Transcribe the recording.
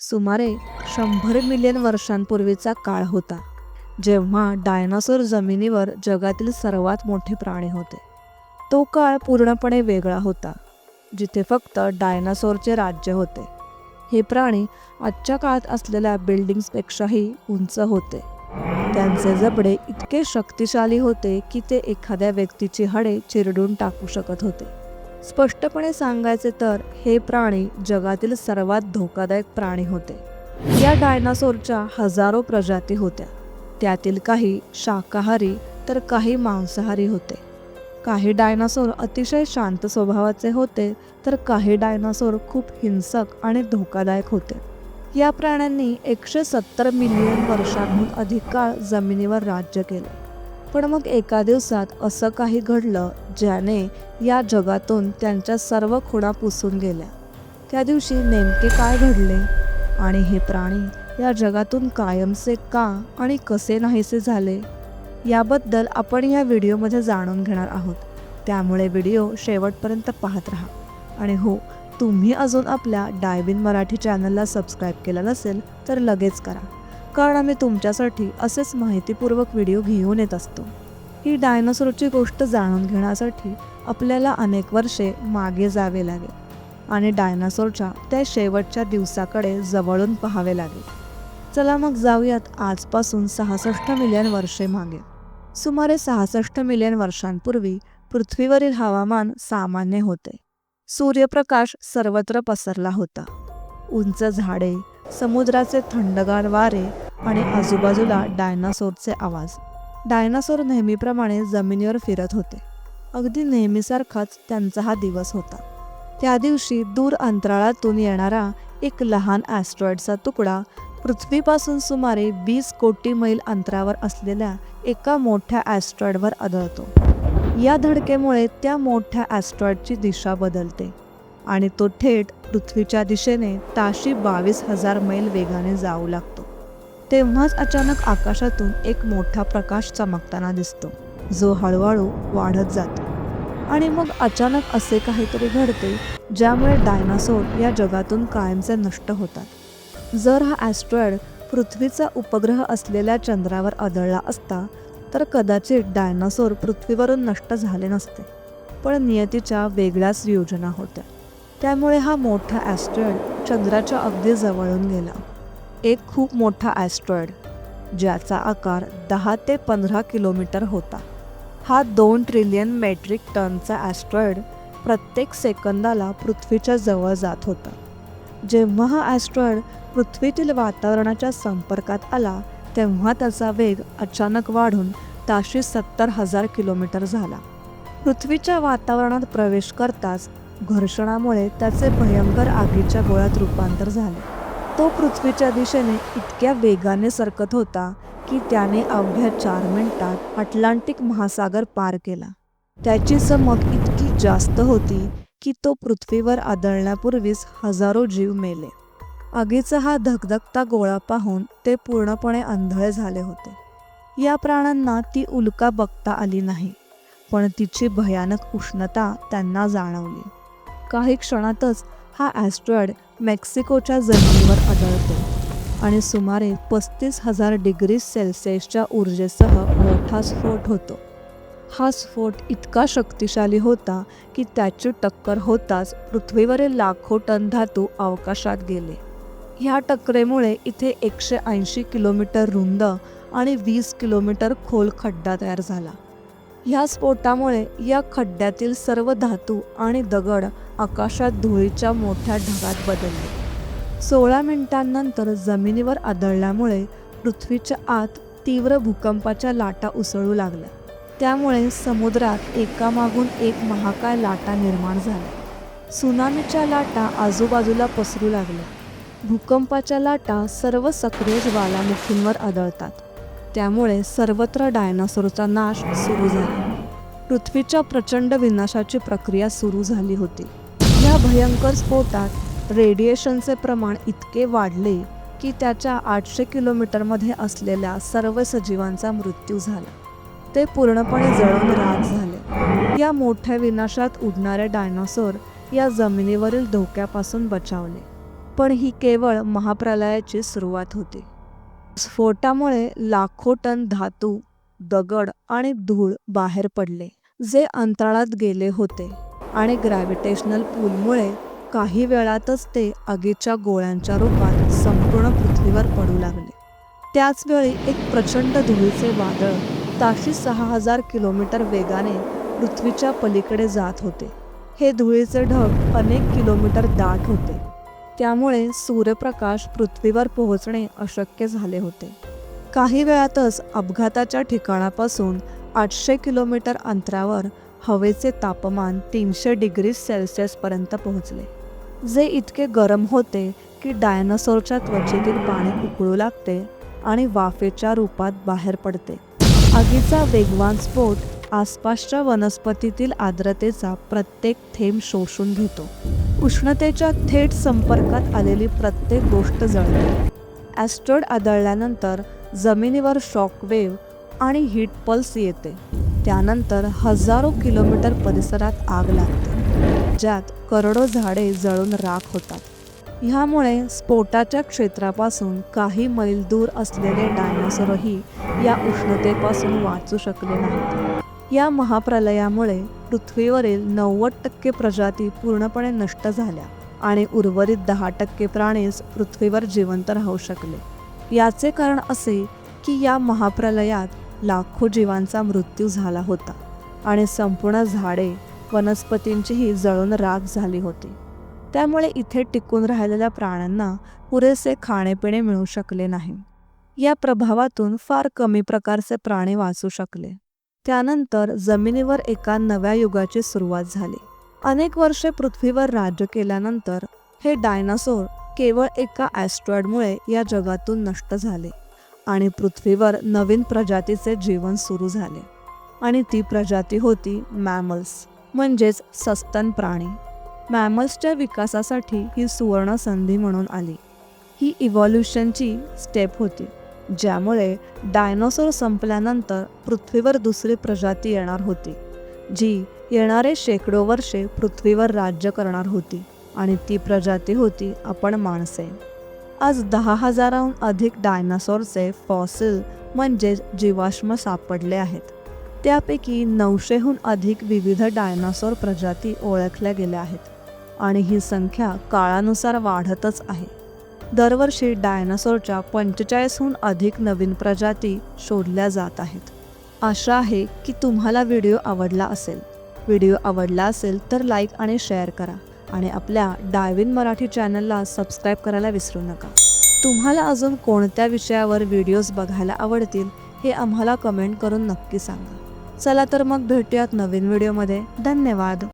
सुमारे शंभर मिलियन वर्षांपूर्वीचा काळ होता जेव्हा डायनासोर जमिनीवर जगातील सर्वात मोठे प्राणी होते. तो काळ पूर्णपणे वेगळा होता जिथे फक्त डायनासोरचे राज्य होते. हे प्राणी आजच्या काळात असलेल्या बिल्डिंग्सपेक्षाही उंच होते. त्यांचे जबडे इतके शक्तिशाली होते की ते एखाद्या व्यक्तीची हाडे चिरडून टाकू शकत होते. स्पष्टपणे सांगायचे तर हे प्राणी जगातील सर्वात धोकादायक प्राणी होते. या डायनासोरच्या हजारो प्रजाती होत्या. त्यातील काही शाकाहारी तर काही मांसाहारी होते. काही डायनासोर अतिशय शांत स्वभावाचे होते तर काही डायनासोर खूप हिंसक आणि धोकादायक होते. या प्राण्यांनी एकशे सत्तर मिलियन वर्षांहून अधिक काळ जमिनीवर राज्य केले. पण मग एका दिवसात असं काही घडलं ज्याने या जगातून त्यांच्या सर्व खुणा पुसून गेल्या. त्या दिवशी नेमके काय घडले? आणि हे प्राणी या जगातून कायमचे का आणि कसे नाहीसे झाले? याबद्दल आपण या व्हिडिओमध्ये जाणून घेणार आहोत. त्यामुळे व्हिडिओ शेवटपर्यंत पाहत राहा. आणि हो तुम्ही अजून आपल्या डायबिन मराठी चॅनलला सबस्क्राईब केलं नसेल तर लगेच करा. कारण आम्ही तुमच्यासाठी असेच माहितीपूर्वक व्हिडिओ घेऊन येत असतो. ही डायनासोरची गोष्ट जाणून घेण्यासाठी आपल्याला अनेक वर्षे मागे जावे लागेल आणि डायनासोरच्या त्या शेवटच्या दिवसाकडे जवळून पाहावे लागेल. चला मग जाऊयात आजपासून सहासष्ट मिलियन वर्षे मागे. सुमारे सहासष्ट मिलियन वर्षांपूर्वी पृथ्वीवरील हवामान सामान्य होते. सूर्यप्रकाश सर्वत्र पसरला होता. उंच झाडे समुद्राचे थंडगार वारे आणि आजूबाजूला डायनासोरचे आवाज. डायनासोर नेहमीप्रमाणे जमिनीवर फिरत होते. अगदी नेहमीसारखाच त्यांचा हा दिवस होता. त्या दिवशी दूर अंतराळातून येणारा एक लहान ॲस्ट्रॉइडचा तुकडा पृथ्वीपासून सुमारे वीस कोटी मैल अंतरावर असलेल्या एका मोठ्या ॲस्ट्रॉइडवर आदळतो या धडकेमुळे त्या मोठ्या ॲस्ट्रॉइडची दिशा बदलते आणि तो थेट पृथ्वीच्या दिशेने ताशी बावीस हजार मैल वेगाने जाऊ लागतो. तेव्हाच अचानक आकाशातून एक मोठा प्रकाश चमकताना दिसतो. जो हळूहळू वाढत जातो. आणि मग अचानक असे काहीतरी घडते ज्यामुळे डायनासोर या जगातून कायमचे नष्ट होतात. जर हा ॲस्ट्रॉइड पृथ्वीचा उपग्रह असलेल्या चंद्रावर आदळला असता तर कदाचित डायनासोर पृथ्वीवरून नष्ट झाले नसते. पण नियतीच्या वेगळ्याच योजना होत्या. त्यामुळे हा मोठा ॲस्ट्रॉइड चंद्राच्या अगदी जवळून गेला. एक खूप मोठा ॲस्ट्रॉइड ज्याचा आकार दहा ते पंधरा किलोमीटर होता. हा दोन ट्रिलियन मेट्रिक टनचा ॲस्ट्रॉइड प्रत्येक सेकंदाला पृथ्वीच्या जवळ जात होता. जेव्हा हा ॲस्ट्रॉइड पृथ्वीतील वातावरणाच्या संपर्कात आला तेव्हा त्याचा वेग अचानक वाढून ताशी सत्तर हजार किलोमीटर झाला. पृथ्वीच्या वातावरणात प्रवेश करताच घर्षणामुळे त्याचे भयंकर आगीच्या गोळ्यात रूपांतर झाले. तो पृथ्वीच्या दिशेने इतक्या वेगाने सरकत होता की त्याने अवघ्या चार मिनिटात अटलांटिक महासागर पार केला. त्याची चमक इतकी जास्त होती की तो पृथ्वीवर आदळण्यापूर्वीच हजारो जीव मेले. आगीचा हा धगधगता गोळा पाहून ते पूर्णपणे आंधळे झाले होते. या प्राण्यांना ती उल्का बघता आली नाही पण तिची भयानक उष्णता त्यांना जाणवली. काही क्षणातच हा ॲस्ट्रॉइड मेक्सिकोच्या जमिनीवर आदळतो आणि सुमारे पस्तीस हजार डिग्री सेल्सिअसच्या ऊर्जेसह मोठा स्फोट होतो. हा स्फोट इतका शक्तिशाली होता की त्याची टक्कर होताच पृथ्वीवरील लाखो टन धातू अवकाशात गेले. ह्या टक्करेमुळे इथे एकशे ऐंशी किलोमीटर रुंद आणि वीस किलोमीटर खोल खड्डा तयार झाला. ह्या स्फोटामुळे या खड्ड्यातील सर्व धातू आणि दगड आकाशात धुळीच्या मोठ्या ढगात बदलले. सोळा मिनिटांनंतर जमिनीवर आदळल्यामुळे पृथ्वीच्या आत तीव्र भूकंपाच्या लाटा उसळू लागल्या. त्यामुळे समुद्रात एकामागून एक महाकाय लाटा निर्माण झाल्या. सुनामीच्या लाटा आजूबाजूला पसरू लागल्या. भूकंपाच्या लाटा सर्व सक्रिय ज्वालामुखींवर आदळतात. त्यामुळे सर्वत्र डायनासोरचा नाश सुरू झाला. पृथ्वीच्या प्रचंड विनाशाची प्रक्रिया सुरू झाली होती. या भयंकर स्फोटात रेडिएशनचे प्रमाण इतके वाढले की त्याच्या आठशे किलोमीटरमध्ये असलेल्या सर्व सजीवांचा मृत्यू झाला. ते पूर्णपणे जळून राहत झाले. या मोठ्या विनाशात उडणारे डायनासोर या जमिनीवरील धोक्यापासून बचावले. पण ही केवळ महाप्रलयाची सुरुवात होती. स्फोटामुळे लाखो टन धातू दगड आणि धूळ बाहेर पडले जे अंतराळात गेले होते. आणि ग्रॅव्हिटेशनल पूलमुळे काही वेळातच ते आगीच्या गोळ्यांच्या रूपात संपूर्ण पृथ्वीवर पडू लागले. त्याचवेळी एक प्रचंड धुळीचे वादळ ताशी सहा हजार किलोमीटर वेगाने पृथ्वीच्या पलीकडे जात होते. हे धुळीचे ढग अनेक किलोमीटर दाट होते. त्यामुळे सूर्यप्रकाश पृथ्वीवर पोहोचणे अशक्य झाले होते. काही वेळातच अपघाताच्या ठिकाणापासून आठशे किलोमीटर अंतरावर हवेचे तापमान तीनशे डिग्री सेल्सिअसपर्यंत पोहोचले. जे इतके गरम होते की डायनासोरच्या त्वचेतील पाणी उकळू लागते आणि वाफेच्या रूपात बाहेर पडते. आगीचा वेगवान स्फोट आसपासच्या वनस्पतीतील आर्द्रतेचा प्रत्येक थेंब शोषून घेतो. उष्णतेच्या थेट संपर्कात आलेली प्रत्येक गोष्ट जळते. ॲस्टर्ड आदळल्यानंतर जमिनीवर शॉकवेव्ह आणि हीट पल्स येते. त्यानंतर हजारो किलोमीटर परिसरात आग लागते ज्यात करोडो झाडे जळून राख होतात. ह्यामुळे स्फोटाच्या क्षेत्रापासून काही मैल दूर असलेले डायनासोरही या उष्णतेपासून वाचू शकले नाहीत. या महाप्रलयामुळे पृथ्वीवरील नव्वद टक्के प्रजाती पूर्णपणे नष्ट झाल्या आणि उर्वरित दहा टक्के प्राणीच पृथ्वीवर जिवंत राहू शकले. याचे कारण असे की या महाप्रलयात लाखो जीवांचा मृत्यू झाला होता आणि संपूर्ण झाडे वनस्पतींचीही जळून राख झाली होती. त्यामुळे इथे टिकून राहिलेल्या प्राण्यांना पुरेसे खाणेपिणे मिळू शकले नाही. या प्रभावातून फार कमी प्रकारचे प्राणी वाचू शकले. त्यानंतर जमिनीवर एका नव्या युगाची सुरुवात झाली. अनेक वर्षे पृथ्वीवर राज्य केल्यानंतर हे डायनासोर केवळ एका ॲस्ट्रॉइडमुळे या जगातून नष्ट झाले आणि पृथ्वीवर नवीन प्रजातीचे जीवन सुरू झाले. आणि ती प्रजाती होती मॅमल्स म्हणजेच सस्तन प्राणी. मॅमल्सच्या विकासासाठी ही सुवर्ण संधी म्हणून आली. ही इव्हॉल्युशनची स्टेप होती. ज्यामुळे डायनोसॉर संपल्यानंतर पृथ्वीवर दुसरी प्रजाती येणार होती जी येणारे शेकडो वर्षे पृथ्वीवर राज्य करणार होती आणि ती प्रजाती होती आपण माणसे. आज दहा हजाराहून अधिक डायनासॉरचे फॉसिल म्हणजे जीवाश्म सापडले आहेत. त्यापैकी नऊशेहून अधिक विविध डायनासॉर प्रजाती ओळखल्या गेल्या आहेत आणि ही संख्या काळानुसार वाढतच आहे. दरवर्षी डायनासोरच्या पंचेचाळीसहून अधिक नवीन प्रजाती शोधल्या जात आहेत. आशा आहे की तुम्हाला व्हिडिओ आवडला असेल. व्हिडिओ आवडला असेल तर लाईक आणि शेअर करा आणि आपल्या डायविन मराठी चॅनलला सबस्क्राईब करायला विसरू नका. तुम्हाला अजून कोणत्या विषयावर व्हिडिओज बघायला आवडतील हे आम्हाला कमेंट करून नक्की सांगा. चला तर मग भेटूयात नवीन व्हिडिओमध्ये. धन्यवाद.